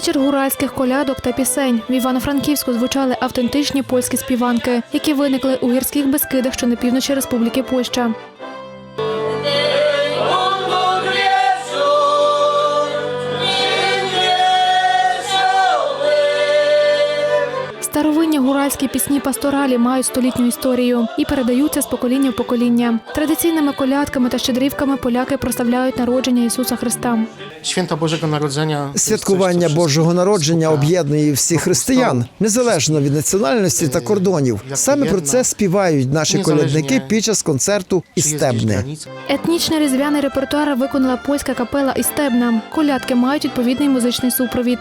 Вечір гуральських колядок та пісень. В Івано-Франківську звучали автентичні польські співанки, які виникли у гірських безкидах, що на півночі Республіки Польща. Старовинні гуральські пісні пасторалі мають столітню історію і передаються з покоління в покоління. Традиційними колядками та щедрівками поляки прославляють народження Ісуса Христа. Jest coś, co Святкування Божого народження об'єднує всіх християн, незалежно від національності та кордонів. Саме про це співають наші колядники під час концерту gdzieś Етнічний різдвяний репертуар виконала польська капела Істебна. Колядки мають відповідний музичний супровід.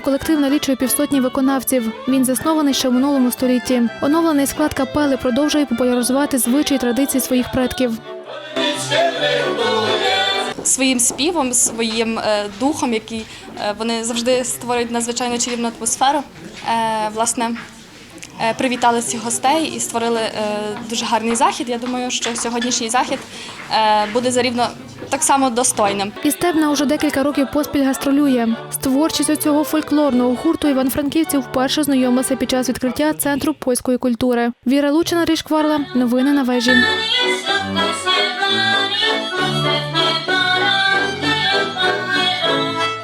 Загалом колектив налічує півсотні виконавців. Він заснований ще в минулому столітті. Оновлений склад капели продовжує популяризувати звичаї і традиції своїх предків. своїм співом, своїм е, духом, який е, вони завжди створюють надзвичайно чарівну атмосферу. Е, власне, привітали всіх гостей і створили дуже гарний захід. Я думаю, що сьогоднішній захід буде зарівно так само достойним. Істебна уже декілька років поспіль гастролює. Творчістю цього фольклорного гурту іван-франківці вперше знайомилися під час відкриття центру польської культури. Віра Лучина Рішкварла. Новини на вежі.